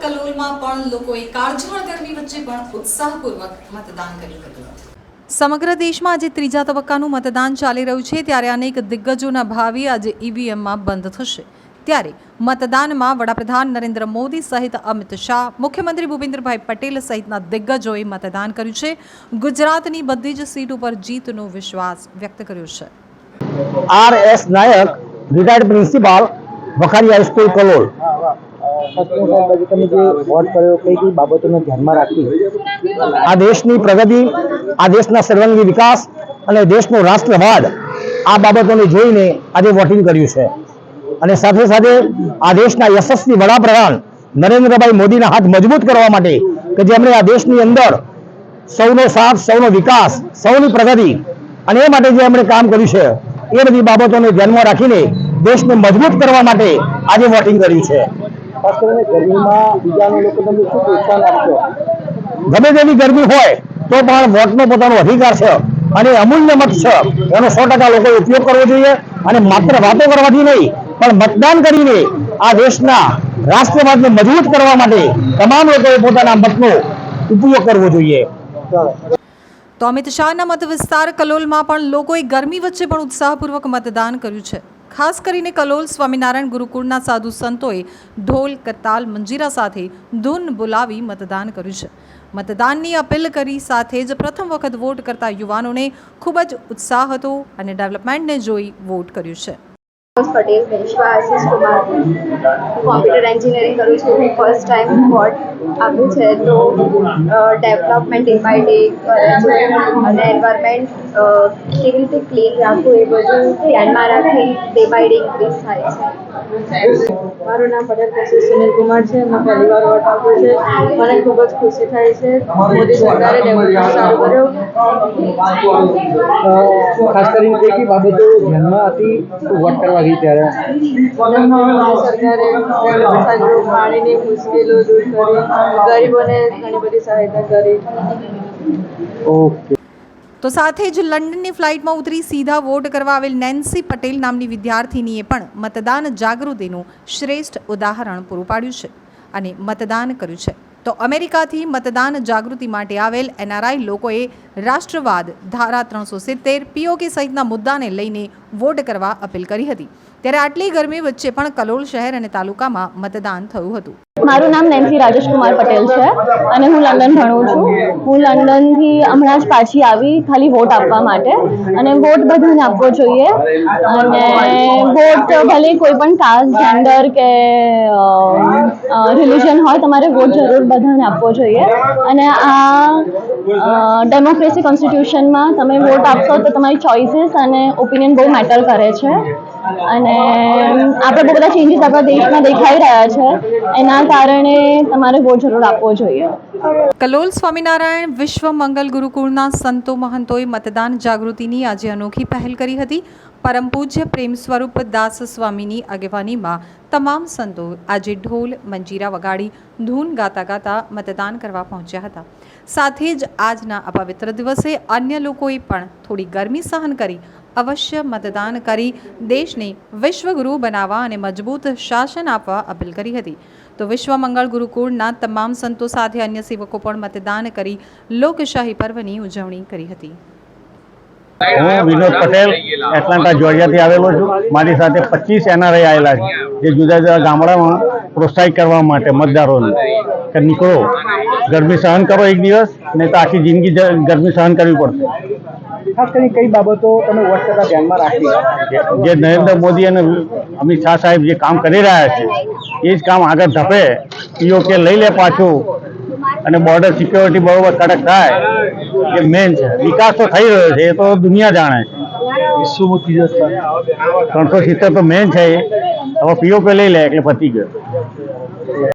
કલોલમાં પણ લોકોએ કાળઝાળ ગરમી વચ્ચે પણ ઉત્સાહપૂર્વક મતદાન કર્યું હતું. સમગ્ર દેશમાં આજે ત્રીજા તબક્કાનું મતદાન ચાલી રહ્યું છે, ત્યારે અનેક દિગ્ગજોના ભાવિ આજે ઈવીએમમાં બંધ થશે. ત્યારે મતદાનમાં વડાપ્રધાન નરેન્દ્ર મોદી સહિત અમિત શાહ, મુખ્યમંત્રી ભૂપેન્દ્રભાઈ પટેલ સહિતના દિગ્ગજોએ મતદાન કર્યું છે. ગુજરાતની બધી જ સીટ ઉપર જીતનો વિશ્વાસ વ્યક્ત કર્યો છે. R S Nayak retired principal Vakhari high school Kalol. રાખી આ દેશની પ્રગતિ, આ દેશના સર્વાંગી વિકાસ અને દેશનો રાષ્ટ્રવાદ, આ બાબતોને જોઈને આજે વોટિંગ કર્યું છે. અને સાથે સાથે આ દેશના યશસ્વી વડાપ્રધાન નરેન્દ્રભાઈ મોદીના હાથ મજબૂત કરવા માટે કે જેમણે આ દેશની અંદર સૌનો સાથ, સૌનો વિકાસ, સૌની પ્રગતિ અને એ માટે જે એમણે કામ કર્યું છે, એ બધી બાબતોને ધ્યાનમાં રાખીને દેશને મજબૂત કરવા માટે આજે વોટિંગ કર્યું છે. ખાસ કરીને ગરમીમાં બીજાના લોકો તમે શું પ્રોત્સાહન આપશો? ગમે તેવી ગરમી હોય તો પણ વોટનો પોતાનો અધિકાર છે અને અમૂલ્ય મત છે. એનો સો ટકા લોકોએ ઉપયોગ કરવો જોઈએ અને માત્ર વાતો કરવાથી નહીં પણ મતદાન કરીને આ દેશના રાષ્ટ્રવાદને મજબૂત કરવા માટે તમામ લોકોએ પોતાના મતનો ઉપયોગ કરવો જોઈએ. તો અમિત શાહના મત વિસ્તાર કલોલમાં પણ લોકોએ ગરમી વચ્ચે પણ ઉત્સાહપૂર્વક મતદાન કર્યું છે. ખાસ કરીને કલોલ સ્વામિનારાયણ ગુરુકુળના સાધુ સંતોએ ઢોલ, કતાલ, મંજીરા સાથે ધૂન બોલાવી મતદાન કર્યું છે. મતદાનની અપીલ કરી સાથે જ પ્રથમ વખત વોટ કરતા યુવાનોને ખૂબ જ ઉત્સાહ હતો અને ડેવલપમેન્ટને જોઈ વોટ કર્યું છે. પટેલ કોમ્પ્યુટર એન્જિનિયરિંગ કરું છું. ફર્સ્ટ ટાઈમ વોટ આપ્યું છે તો ડેવલપમેન્ટ ડે બાય ડે કરે છે અને એન્વાયરમેન્ટ કેવી રીતે ક્લીન રાખવું એ બધું ધ્યાનમાં રાખી ડે બાય ડે ઇન્ક્રીઝ થાય છે. મારું નામ પટેલ કશિશ સુનિલ કુમાર છે મેં પહેલી વાર વોટ આપ્યો છે. મને ખૂબ જ ખુશી થાય છે. મોદી સરકારે ડેવલપમેન્ટ સારું કર્યું. ખાસ કરીને કઈ કઈ બાબતો ધ્યાનમાં હતી વોટ કરવા ગઈ ત્યારે? સરકારે પાણીની મુશ્કેલીઓ દૂર કરી. ગરીબોને ઘણી બધી સહાયતા કરી. ઓકે. તો સાથે જ લંડનની ફ્લાઇટમાં ઉતરી સીધા વોટ કરવા આવેલ નેન્સી પટેલ નામની વિદ્યાર્થીનીએ પણ મતદાન જાગૃતિનું શ્રેષ્ઠ ઉદાહરણ પૂરું પાડ્યું છે અને મતદાન કર્યું છે. તો અમેરિકાથી મતદાન જાગૃતિ માટે આવેલ એનઆરઆઈ લોકોએ રાષ્ટ્રવાદ ધારા ત્રણસો સિત્તેર પીઓકે સહિતના મુદ્દાને લઈને વોટ કરવા અપીલ કરી હતી. ત્યારે આટલી ગરમી વચ્ચે પણ કલોલ શહેર અને તાલુકામાં મતદાન થયું હતું. મારું નામ નેન્સી રાજેશ કુમાર પટેલ છે અને હું લંડન ભણું છું. હું લંડનથી હમણાં જ પાછી આવી ખાલી વોટ આપવા માટે અને વોટ બધાને આપવો જોઈએ. અને વોટ ભલે કોઈ પણ કાસ્ટ, જેન્ડર કે રિલિજન હોય તમારે વોટ જરૂર બધાને આપવો જોઈએ. અને આ ડેમોક્રેસી કોન્સ્ટિટ્યુશનમાં તમે વોટ આપશો તો તમારી ચોઇસીસ અને ઓપિનિયન બહુ મેટર કરે છે. અને આપણે બહુ બધા ચેન્જીસ આપણા દેશમાં દેખાઈ રહ્યા છે. એના કારણે તમારે વોટ જરૂર આપવો જોઈએ. કલોલ સ્વામિનારાયણ વિશ્વ મંગલ ગુરુકુળના સંતો મહંતોએ મતદાન જાગૃતિની આજે અનોખી પહેલ કરી હતી. પરમ પૂજ્ય પ્રેમ સ્વરૂપ દાસ સ્વામીની આગેવાનીમાં તમામ સંતો આજે ઢોલ, મંજીરા વગાડી, ધૂન ગાતા ગાતા મતદાન કરવા પહોંચ્યા હતા. સાથે જ આજના આ પવિત્ર દિવસે અન્ય લોકોએ પણ થોડી ગરમી સહન કરી, અવશ્ય મતદાન કરી, દેશને વિશ્વગુરુ બનાવવા અને મજબૂત શાસન આપવા અપીલ કરી હતી. તો વિશ્વ મંગળ ગુરુકુળના તમામ સંતો સાથે અન્ય સેવકો પણ મતદાન કરી, લોકશાહી પર્વની ઉજવણી કરી હતી. હું વિનોદ પટેલ, એટલાન્ટા જોડિયાથી આવેલો છું. મારી સાથે પચીસ એનઆરઆઈ આવેલા છે. જે જુદા જુદા ગામડામાં પ્રોત્સાહિત કરવા માટે મતદારોને કે નીકળો. ગરમી સહન કરો એક દિવસ નહીં તો આખી જિંદગી ગરમી સહન કરવી પડશે. ખાસ કરીને કઈ બાબતો તમે વોટ ધ્યાનમાં રાખી જે નરેન્દ્ર મોદી અને અમિત શાહ સાહેબ જે કામ કરી રહ્યા છે એ જ કામ આગળ ધપે પીઓકે લઈ લે પાછું અને બોર્ડર સિક્યોરિટી બરોબર કડક થાય એ મેન છે. વિકાસ તો થઈ રહ્યો છે એ તો દુનિયા જાણે છે. ત્રણસો સિત્તેર તો મેન છે હવે પીઓકે લઈ લે એટલે પતી ગયો.